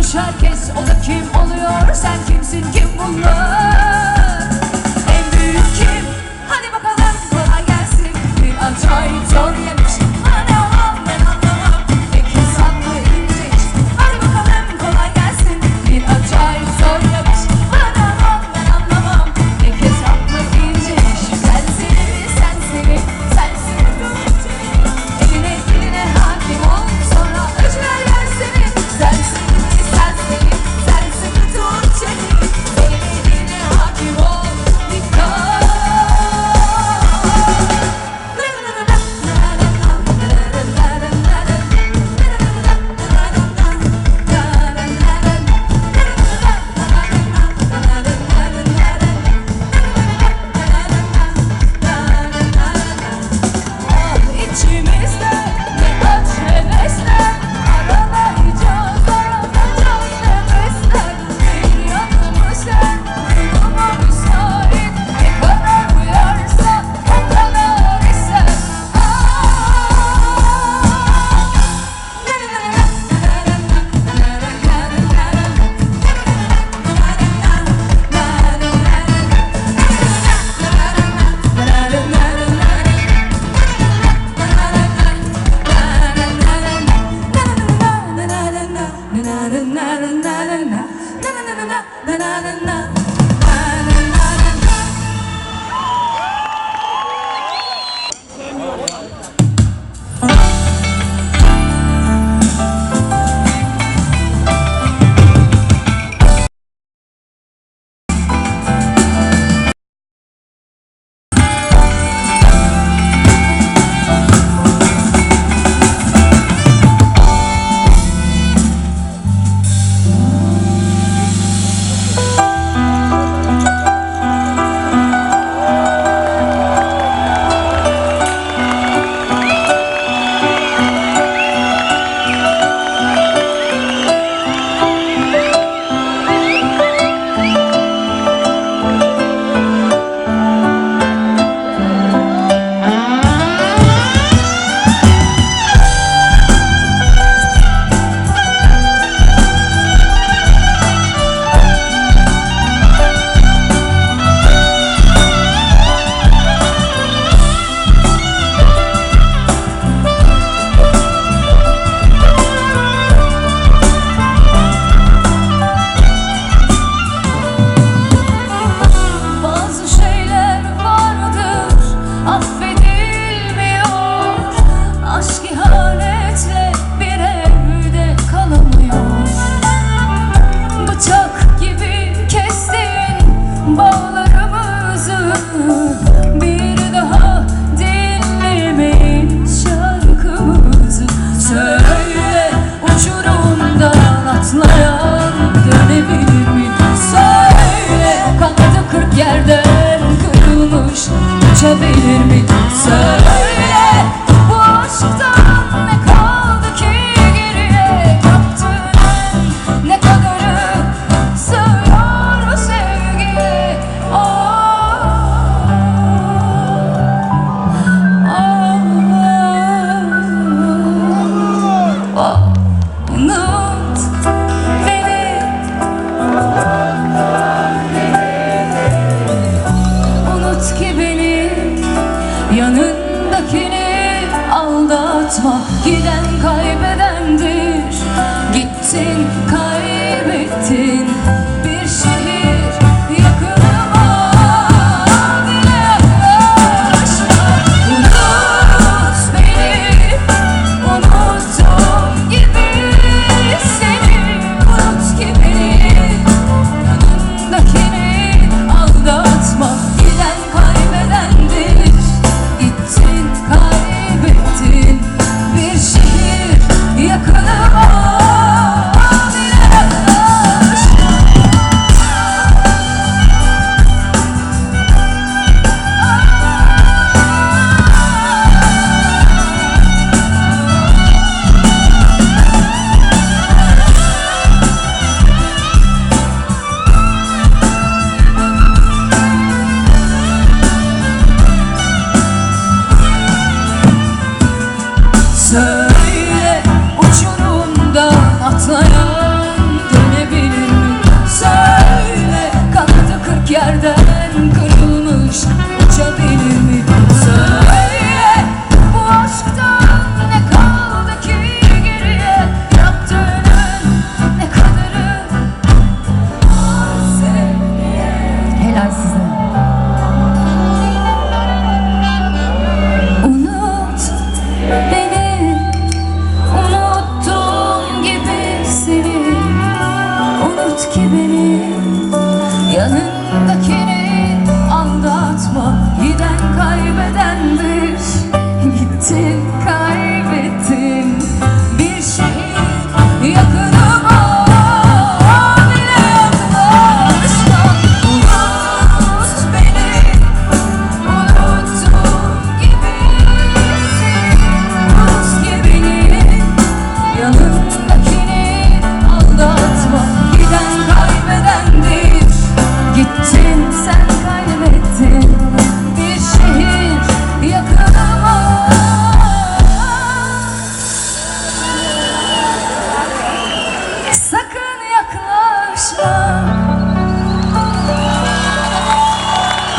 Konuşmuş herkes o da kim oluyor Sen kimsin kim bunlar? Giden kaybedendir Gittin kaybettin. sun.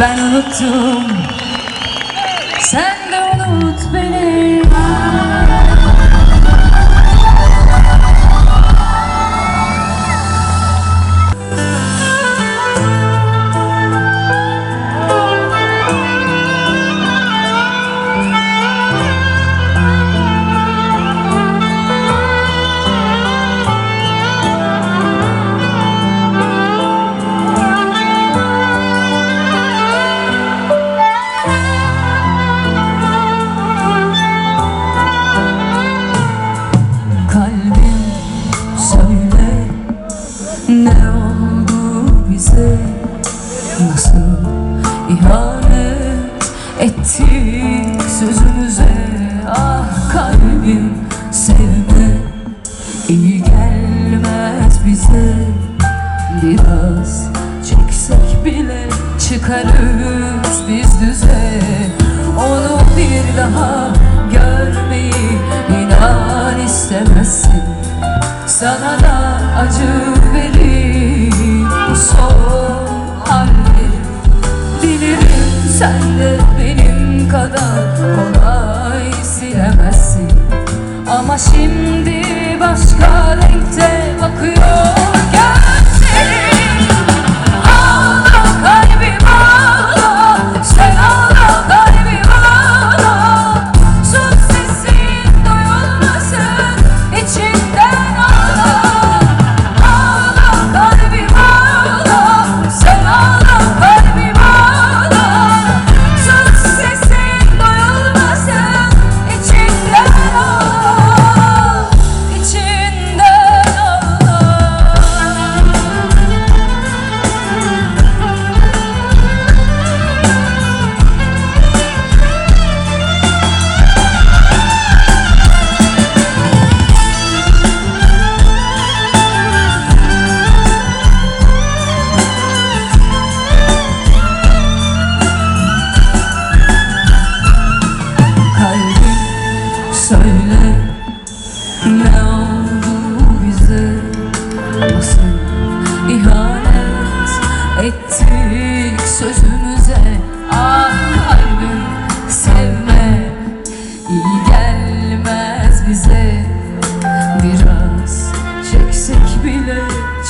ben unuttum. Sen iyi gelmez bize. Biraz çeksek bile çıkarız biz düze. Onu bir daha görmeyi inan istemezsin. Sana da acı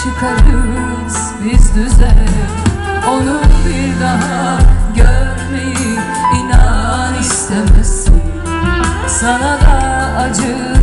çıkarız biz düze. Onu bir daha görmeyi inan istemezsin. Sana da acı